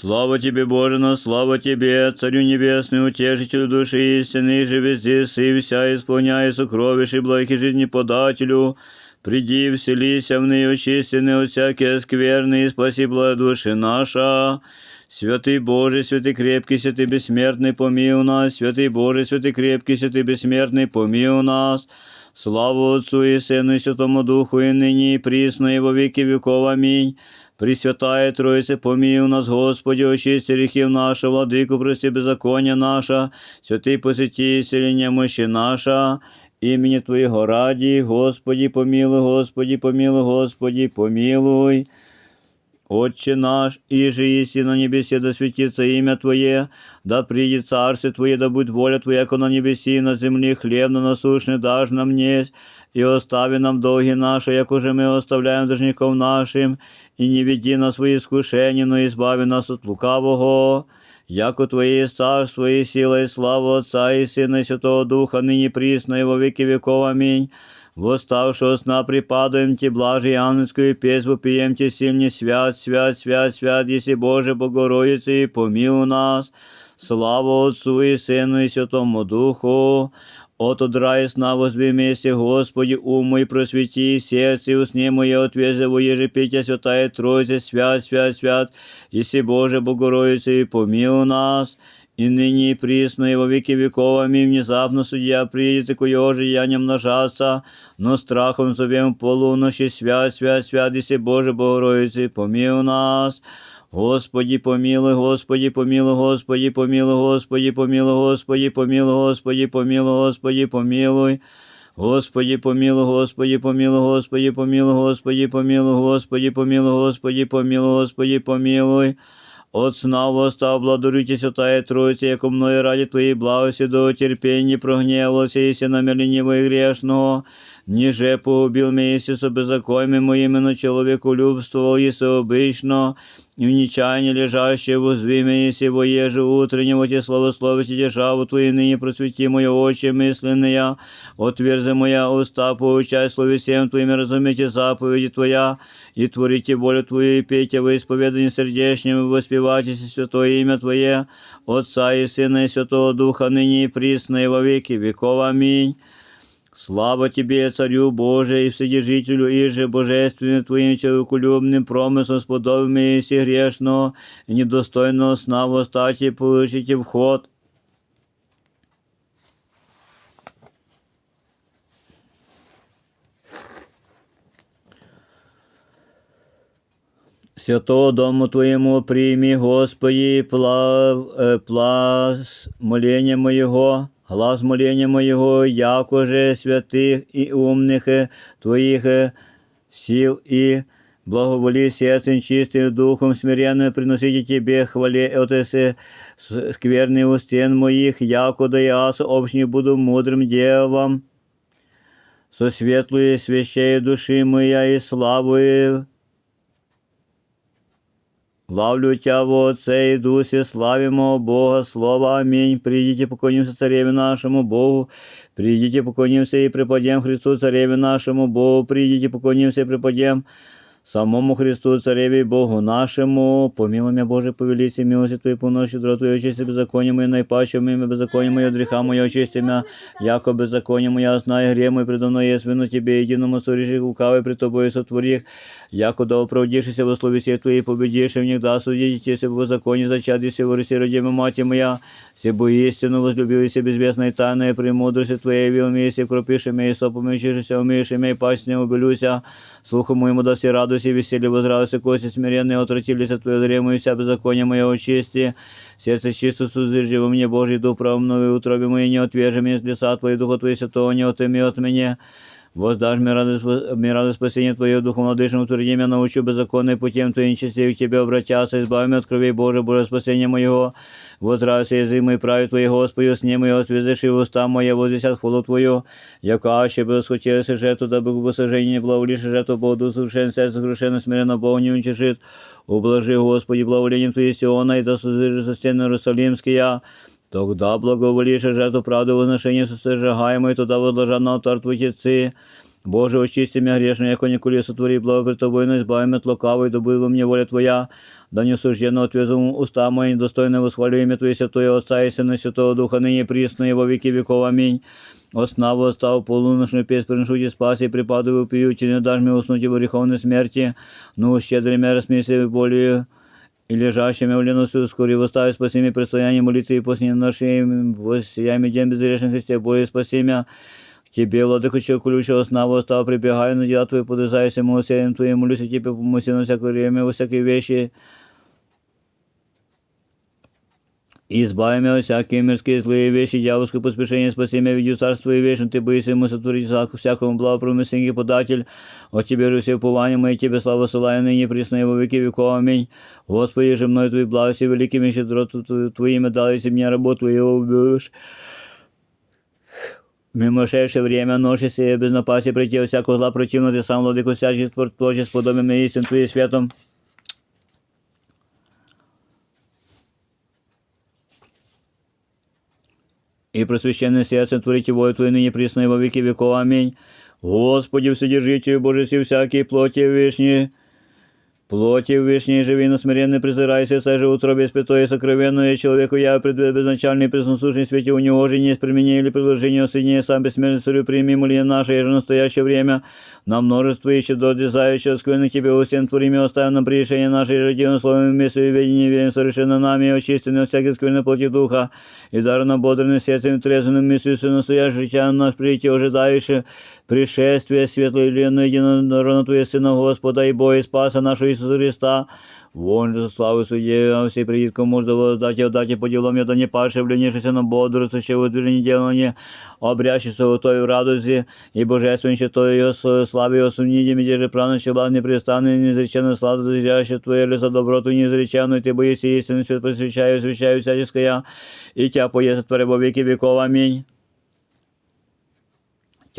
Слава тебе, Боже, на слава тебе, Царю Небесный, утешителю души истины, живи здесь и вся исполняй сокровищ и благи жизни подателю. Приди, вселися в ней, очистины от всякие скверны, и спаси благо души наша. Святый Боже, святый крепкий, святый бессмертный, помилуй нас. Святый Боже, святый крепкий, святый бессмертный, помилуй нас. Слава Отцу і Сину, і Святому Духу, і нині, і прісно, і во веки веков. Аминь. Тройце, помій у нас, Господі, очисти грехів наша, владику, прости беззаконня наша, святий посвяті, сеління мощі наша, імені Твоєго раді, Господі, помілуй, Господі, помілуй, Господі, помилуй. Отче наш, иже еси на небесе, да светится имя Твое, да придет царствие Твое, да будет воля Твоя, как на небеси и на земле, хлеб на насущный дашь нам несть, и остави нам долги наши, як уже мы оставляем должников нашим, и не веди нас в искушение, но избави нас от лукавого. Яко Твоє царство і сила, і слава Отца і Сина, і Святого Духа, нині присно, і во веки веков. Аминь. Восставшего сна припадаем Ти, блажи ангельскую песнь, вопием Ти сильный свят, свят, свят, свят, еси Боже Богородице, и помилуй нас. Слава Отцу и Сыну и Святому Духу. От одрай сна возьми вместе, Господи, ум мой просвети, сердце и усни мое отвези, во еже Петя Святая Троица, свят, свят, свят, еси Боже Богородице, и помилуй нас. И ныне и присно, и во веки веков. Внезапно судья приедет, и я не множаться, но страхом зовем полуночи, свят, свят, свят, еси Боже Богородице, помилуй нас. Господи, помилуй, Господи, помилуй, Господи, помилуй, Господи, помилуй, Господи, помилуй, Господи, помилуй, Господи, помилуй. Господи, помилуй, Господи, помилуй, Господи, помилуй, Господи, помилуй, Господи, помилуй, Господи, помилуй, Господи, помилуй. От сна восстав, благодарите Святая Троица, яко мною ради Твоей благости до терпения прогневался, и на ленивого и грешного, ниже погубил меня, со беззакониями моими, но человеку любствовал, если обычно, и в нечаянии лежащее возви меня, если воеже утреннего те славословите державу Твою, ныне просвети мое очи мысленные, отверзи моя уста, поучай слове всем Твоими, разумейте заповеди Твоя, и творите волю Твою, и пейте во исповедании сердечнем, и воспевайте святое имя Твое, Отца и Сына и Святого Духа, ныне и присно, и во веки веков. Аминь. Слава Тебе, Царю Божий, и Вседержителю, и же Божественным Твоим человеколюбным промыслом сподобими и грешного, и недостойного сна восстать и получите вход. Святого дому Твоему прими, Господи, пла, э, плас моления моего, глаз моления моего, яко же святых и умных э, Твоих э, сил и благоволи сердцем чистым духом смиренно приносите Тебе хвале от эсе скверный у стен моих, яко да я общий буду мудрым девам, со светлую свящею души моя и славою Славлю Тя во Отце і Дусі, славімо Бога, Слово, Аминь. Придите, поклонимся Цареве нашему Богу, придите, поклонимся и преподем Христу, Цареве нашему Богу, придите, поклонимся и преподем самому Христу, Цареве и Богу нашему. Помилуй Боже, повелите милости Твоей, полночи, дро Твоей, очисти беззаконие мое, наипаче имя беззаконие мое, от греха мое, очисти меня, яко беззаконие мое, знай, грех мой предо мной, есть вину Тебе, единому соришь, лукавый пред Тобой сотворих, яко да оправдишься во слове сей Твоей, победишь, в них да судить, если в законе зачат, если в Руси родима мать моя, Себо истину возлюбил, если безвестной тайной премудрости Твоей вил мне, если кропишь имя, и сопом учишься, умеешь имя, и пасть не убелюся, слухом моему да все радуйся, веселье возрадуйся, кости смиренные отвратились от Твоего древа, и вся беззаконие мое очисти, сердце чисто сузыржи во мне, Божий дух прав мною, утробе моей не отвержи меня с лица Твоей, духа Твоей святого не отыми от меня, Воздашь мне радость, мне радость спасения Твое, Духом Владычным, утверди меня, научу беззаконной путем Твоим, нечестивых к Тебе обратятся, избави меня от крови Божия, Боже, спасения моего. Возрадуйся язык мой, праве Твоей, Господи, сне мое, отвезешь и уста моя, возвесят хвалу Твою. Яко аще бы схотелся жертву, дабы к сожжению не благоволишь жертву Богу, совершен сердце согрешено, смиренно Богу не уничижит. Ублажи, Господи, благоволением Твоей Сиона, и да сузыжи со стены Иерусалимские. Тогда благоволишь жертву правды возношения сожигаемой, туда возложа на алтарь Твои отцы. Боже, очисти меня грешно, яко николи сотвори благо пред Тобой, но избави меня от лукавой, да была мне воля Твоя, да не суждено отвезу уста мои, недостойно восхвалю имя Твое Святое Отца и Сына Святого Духа, ныне и присно, и во веки веков. Аминь. Оснаву остав полуношную песнь приношу тебе спаси, припадываю, пью, тебе не дашь мне уснуть в греховной смерти, ну, щедрый мя рассмейся болью, и лежащими в леносу скорее восставь, спаси меня, предстояние молитвы и после нашей, воссиями день безгрешный Христе, Боже, спаси меня, к Тебе, владыку колючего сна, восстав, прибегаю на дела Твои, подызайся, милосердием Твоим, молюсь, и Тебе помоси на всякое время, во всякие вещи, И избави меня от всякие мирские злые вещи, дьявольское поспешение, спаси меня, веди царство и вечно, ты боишься ему сотворить всяк- всякому благу, промысленник и податель. От тебе же все упования мои, тебе слава ссылаю ныне, присно и во веки веков. Аминь. Господи же мною твои благости великими щедроту Тво- Твоими дал, если мне работу Его убьешь. Мимошедшее время, ночи сие, без напасти прийти от всякого зла противно, ты сам, владыку всяческих творчеств, подобен мне истин Твоим светом. И просвященное сердце творите волю Твою ныне присно и во веки веков. Аминь. Господи, Вседержитель Божий, все всякие плоти вишни, плоти вишни, живи на смиренно презирай сердца же утробе святое и сокровенное человеку я пред безначальный пресносущный свете у него же не есть применение или предложение соединения сам бессмертный царю прими моление наше, и же в настоящее время на множество еще до дезающего скверных тебе усен творими оставим нам при решении нашей родивым словом вместе и ведение верен совершенно нами и очистены от всяких скверных плоти духа и дарно бодрым сердцем и трезвенным мыслью все настоящее життя наш прийти ожидающее пришествие светлой и ленной единородного Твоего Сына Господа и Бога и Спаса нашего Иисуса Христа, Вон же славы судье, а все придет кому же воздать, отдать по делам, я да не паше, вленившись на бодрствующее в утверждение делания, обрящийся в той в радости, и божественнейше то ее славе ее сумнидями, где же празднующий благ непрестанный, неизреченный слава, дозрящая Твоя леса доброту неизреченную, Ты боишься истины, свет посвящаю, освящаю всяческое, и Тя поест Творя во веки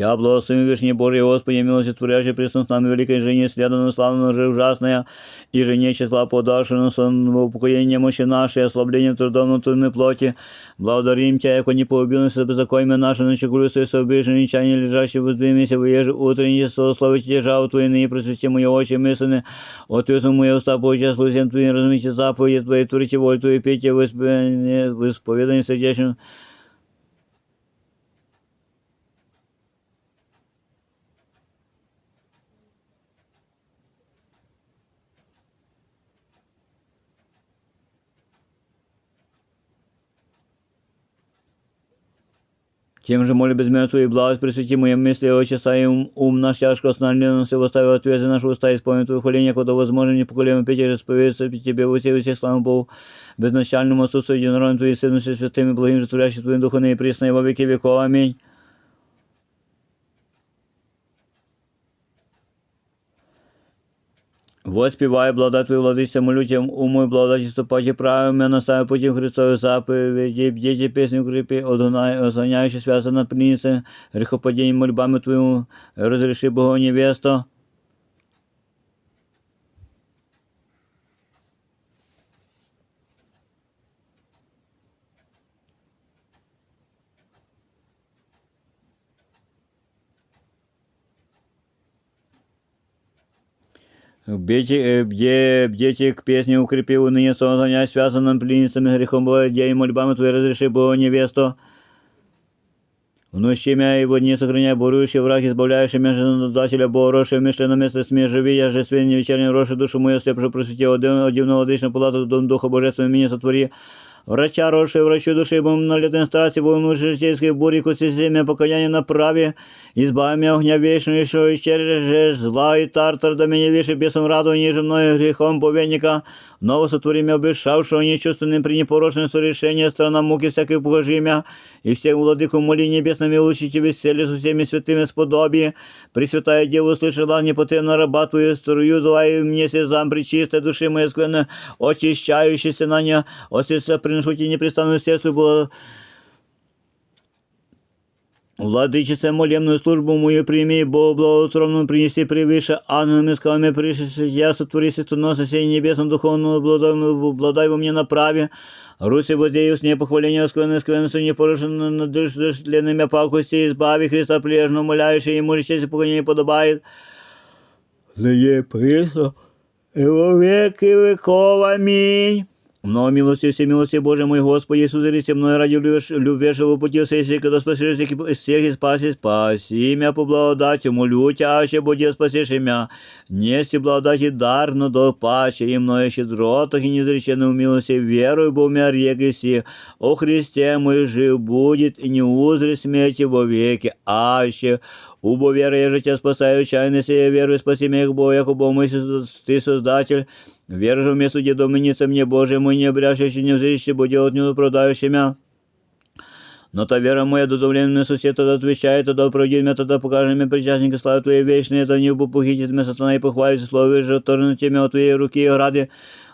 веков. Аминь. Тя благословен Вишний Божий Господи, милости творящий присутствует с нами великой жене, следовно славно же ужасная, и жене числа подавшего сон в упокоение мощи нашей, ослабление трудом внутренней плоти. Благодарим Тя, яко не поубил нас беззаконие наше, но чекулю свои собежные ничане, лежащие в избимися, в еже утренние, сословить державу Твои, ныне просвети мои очи мысленные, ответу мои уста, Божья, слузем Твои, разумите заповеди Твои, творите волю Твою, пейте в исповедании в исповедании сердечном, Тем же моли безмерно Твоей благость, пресвети мои мысли, очиста и ум, ум наш тяжко остановленности, восставил ответы наши уста, исполнит Твое хваление, куда возможно, не поколемо петь, расповедаться Тебе, во всех всех славу Богу, безначальному отсутствию единородным Твоим Сыном, со святым и благим, же творящим Твоим Духом, и присно, и во веки веков. Аминь. Воспевай благодать Твою, владыся, молю Тебя, умой благодати ступайте правым, меня наставив пути Христовой заповеди, бдите песню укрепи, отгоняющий связано принесе, грехопадение мольбами Твоему, разреши Богу невесту. Бдите, э, бде, бдите к песне укрепи, уныне сознаня, связанным пленницами грехом Божья и мольбами Твоей разреши Богу невесту. В ночи мя и в дни сохраняй борующий враг, избавляющий меня женодателя Бога, роши, мишли на место смерть, живи, я же свинья вечерней роши, душу мою слепшу просвети, один, один владычную палату, дом Духа Божественного меня сотвори, Врача роши, врачу души, бом на летной страсти, волну житейской бури, куси семя, покаяние на праве, избави меня огня вечного, что исчережешь зла и тартар, да меня веши бесом раду, ниже мною грехом повенника, ново сотвори меня обещавшего, нечувственным при непорочном сорешении, страна муки всякой покажи меня, и всех владыку моли небесными лучи тебе сели со всеми святыми сподобие, Пресвятая Дева, услышала непотребно раба твою струю, давай мне сезам причистой души моей скверно, очищающейся на нее, осися приношу тебе непрестанную сердцу, было Владычица, молебную службу мою прими, Богу благословенному принеси превыше ангелами скалами пришествия, я сотвори сетуно сей небесном духовном обладай, обладай во мне направе, Руси водею с непохваления скверны скверности непорушенно надышь тленными пакости, избави Христа прежно, моляющий ему честь и поклонение подобает. Ныне присно, и во веки веков. Аминь. Много милости, все милости Божие мой Господи, Иисус, Христе, мной ради любишь, любишь, если когда спасешь всех, и спаси, спаси меня по благодати, молю Тебя, аще Боди спасешь меня, нести благодати дар, но долг паче, и мною щедротах и неизреченную милости, верую, бо меня рекиси, о Христе мой жив будет, и не узри смерти во веки, аще. Убо вера, я життя спасаю, чайно сея веру, спаси меня, Бо, яко Бо мой ты создатель, Вера же вместо дедоменица мне, Боже мой, не обрящающий не взыщи, бо делать не оправдающий меня. Но та вера моя, додавленная сосед, тогда отвечает, тогда оправдит меня, тогда покажет мне причастника славы Твоей вечной, это не похитит меня сатана и похвалится слово же, отторгнуть меня от Твоей руки и ограды.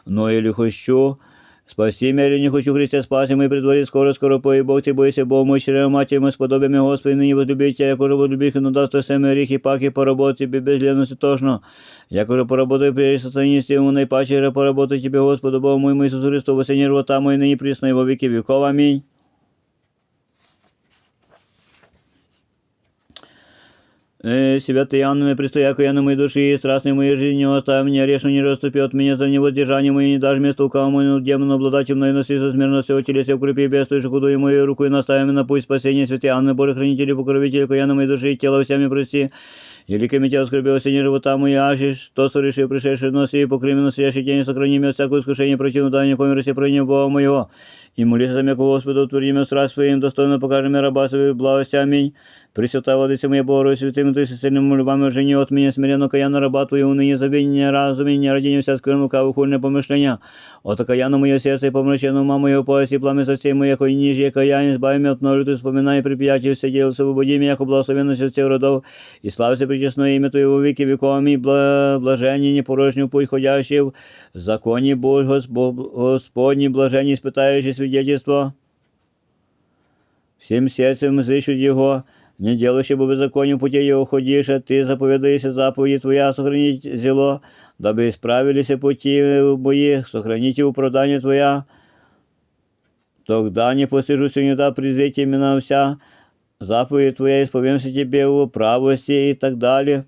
Но или хочу, спаси меня, или не хочу, Христе, спаси мой предвори, скоро, скоро пой, Бог ты бойся, Бог мой, щирая мать, мы сподобим меня, Господи, ныне возлюбить Тебя, яко же возлюбих, но даст то семя грехи, паки, поработать Тебе без ленности тошно. Яко же поработай при сатанисте, ему наипаче же поработай Тебе, Господу, Бог мой, мой Иисус Христос, во сене рвота мой, ныне присно и во веки веков. Аминь. себя ты, Анна, предстояку я на моей души, и страстной моей жизни не оставь меня, решно не расступи от меня за невоздержание мое, не дашь место лукавому моему демону, обладать мной носи со смирно всего телеса, укрепи бедствующих худую мою руку и наставь меня на путь спасения, святые Анны, Божий хранитель и покровитель, я на моей души и тело всеми прости. Великими тебя оскорбил сине живота моя, ащи, что сорешил пришедший носи, и покреми настоящий день, и сохрани меня от всякого искушения противно, да не померси про Бога моего. И молись за меня, Господу, утверди меня страсть своим, достойно покажи мне раба свою, благость, аминь. Пресвятая Владыца моя Бога, святым ты сильным любами жени от меня смиренно каяна раба твою, ныне забвение, разумение, рождение вся скверну, лукавых хульное помышления. От окаяна мое сердце и помраченную маму ее пояс и пламя со всей моей и ниже, каяние, избави меня от множества, вспоминай припятие, все дел, освободи меня, яко благословенность от всех родов, и славься причестное имя Твое во веки веков, аминь, бла, блажение, непорочный путь, ходящий в законе Божь, Госпо- Господне, блажение, испытающий свидетельство. Всем сердцем слышу Его, не делающий бы беззаконию пути его ходишь, а ты заповедаешься заповеди Твоя, сохранить зело, дабы исправились пути мои, сохраните управдание Твоя. Тогда не постижу всегда презрите имена вся, заповедь Твоя, исповемся Тебе о правости и так далее.